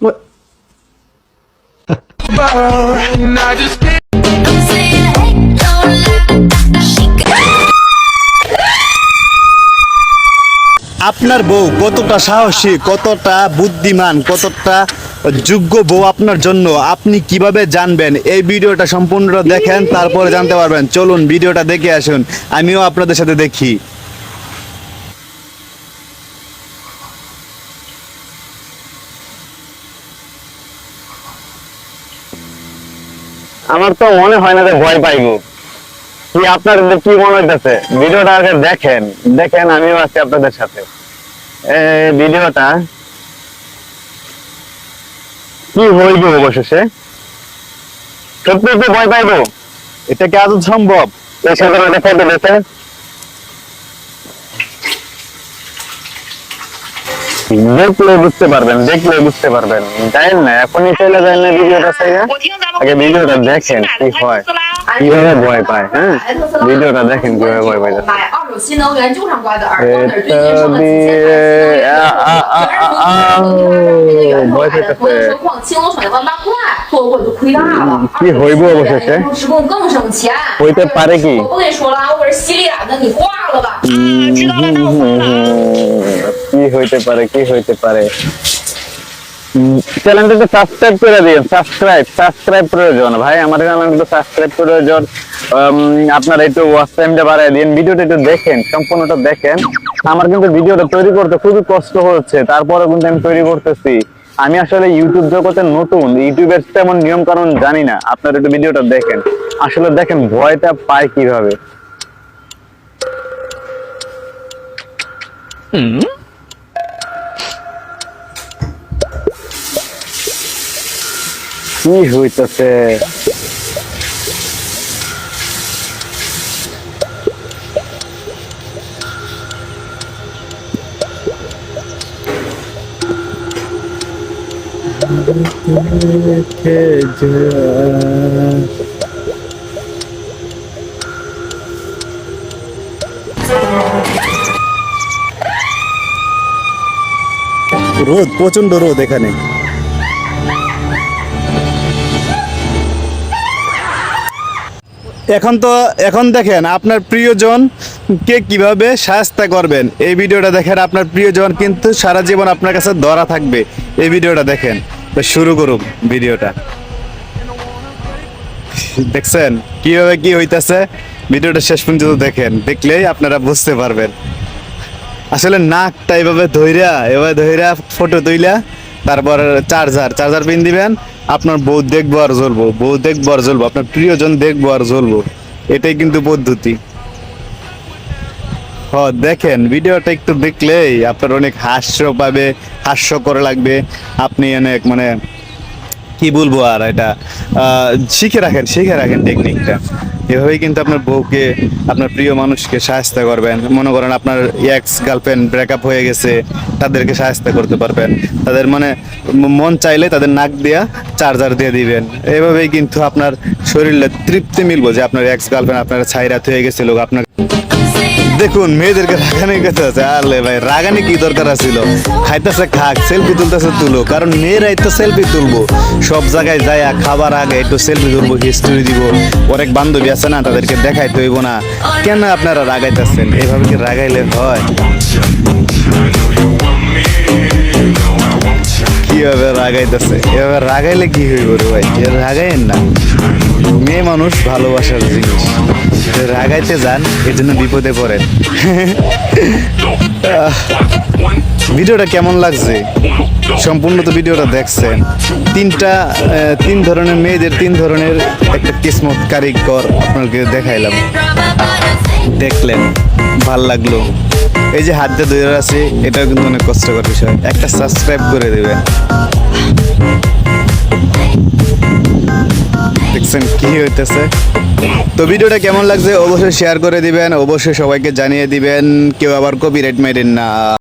What? আপনার বউ কতটা সাহসী, কতটা বুদ্ধিমান, কতটা যোগ্য বউ আপনার জন্য, আপনি কীভাবে জানবেন? এই ভিডিওটা সম্পূর্ণ দেখেন, তারপরে জানতে পারবেন। চলুন, ভিডিওটা দেখে আসুন। আমিও আপনাদের সাথে দেখি। আমার তো মনে হয় না যে ভয় পাইব। কি আপনার কি মনে হইতেছে? ভিডিওটা আগে দেখেন। দেখেন আমিও আছি আপনাদের সাথে। ভিডিওটা কি হইব অবশেষে? সত্যি ভয় পাইব? এটা কি আদৌ সম্ভব? এই সাথে একটা ফটো দেখলে বুঝতে পারবেন দেখলে বুঝতে পারবেন। জানেন না এখনই চলে যায় না ভিডিওটা চাইয়া আগে ভিডিওটা দেখেন কি হয় কীভাবে ভয় পায় হ্যাঁ? ভিডিওটা দেখেন কীভাবে ভয় পায় কি হইব অবশেষে হইতে পারে কি? কি হইতে পারে, কি হইতে পারে? চ্যানেলটাকে সাবস্ক্রাইব করে দিন সাবস্ক্রাইব সাবস্ক্রাইব প্রয়োজন। ভাই, আমার চ্যানেলটা সাবস্ক্রাইব প্রয়োজন। আপনারা একটু ওয়াচ টাইমটা বাড়ায় দিন, ভিডিওটা একটু দেখেন, সম্পূর্ণটা দেখেন। আমার কিন্তু ভিডিওটা তৈরি করতে খুবই কষ্ট হচ্ছে তারপরে কিন্তু আমি তৈরি করতেছি। আমি আসলে ইউটিউব জগতে নতুন ইউটিউবের তেমন নিয়ম কারণ জানি না, আপনারা একটু ভিডিওটা দেখেন। আসলে দেখেন, ভয়টা পায় কীভাবে। হুম? কি হইতেছে রোদ প্রচণ্ড রোদ এখানে। এখন তো, এখন দেখেন আপনার প্রিয়জন কে কীভাবে সাহায্য করবেন। এই ভিডিওটা দেখেন আপনার প্রিয়জন কিন্তু সারা জীবন আপনার কাছে ধরা থাকবে। এই ভিডিওটা দেখেন। তো শুরু করুন ভিডিওটা। দেখছেন? কীভাবে কি হইতাছে? ভিডিওটা শেষ পর্যন্ত দেখেন। দেখলেই আপনারা বুঝতে পারবেন। আসলে নাকটা এভাবে ধইরা এভাবে ধইরা ফটো তুইলা, তারপর চার্জার চার্জার পিন দিবেন আপনার বউ দেখব আর জ্বলবো, বউ দেখব আর জ্বলবো, আপনার প্রিয়জন দেখব আর জ্বলবো। এটাই কিন্তু পদ্ধতি। হ, দেখেন, ভিডিওটা একটু দেখলেই আপনার অনেক হাস্য পাবে, হাস্যকর লাগবে। আপনি অনেক মানে কি বলব আর এটা শিখে রাখেন শিখে রাখেন টেকনিকটা এভাবেই কিন্তু আপনার বউকে, আপনার প্রিয় মানুষকে সাহায্য করবেন। মনে করেন আপনার এক্স গার্লফ্রেন্ড ব্রেকআপ হয়ে গেছে, তাদেরকে সাহায্য করতে পারবেন। তাদের মানে মন চাইলে তাদের নাক দিয়া চার্জার দিয়ে দিবেন। এভাবেই কিন্তু আপনার শরীরে তৃপ্তি মিলবো যে আপনার এক্স গার্লফ্রেন্ড আপনার ছাইরাত হয়ে গেছিল, আপনার দেখুন, মেয়েদেরকে রাগানি কথা আছে। আরে ভাই, রাগানি কি দরকার আছিল? খাইতেছে খাক সেলফি তুলতেছে তুলো, কারণ মেয়েরাই তো সেলফি তুলবো। সব জায়গায় যায় খাবার আগে একটু সেলফি তুলবো হিস্টোরি দিব। অনেক বান্ধবী আছে না, তাদেরকে দেখাইতে হইব না। কেন আপনারা রাগাইতেছেন? এইভাবে কি রাগাইলে হয়? কীভাবে রাগাইতেছে? এভাবে রাগাইলে কি হইব রে ভাই? রাগাইন না। মেয়ে মানুষ ভালোবাসার জিনিস। তো রাগাইতে যান, এর জন্য বিপদে পড়েন। ভিডিওটা কেমন লাগছে? সম্পূর্ণ তো ভিডিওটা দেখছেন। তিনটা তিন ধরনের মেয়েদের, তিন ধরনের একটা কিসমত কারিগর আপনাকে দেখাইলাম। দেখলেন, ভালো লাগল। এই যে হাত দিয়ে ধরে আছে, এটাও কিন্তু অনেক কষ্টকর বিষয়। একটা সাবস্ক্রাইব করে দেবেন। দেখছেন কি হইতেছে? তো ভিডিওটা কেমন লাগছে অবশ্যই শেয়ার করে দিবেন, অবশ্যই সবাইকে জানিয়ে দিবেন, কেউ আবার কপিরাইট মেরেন না।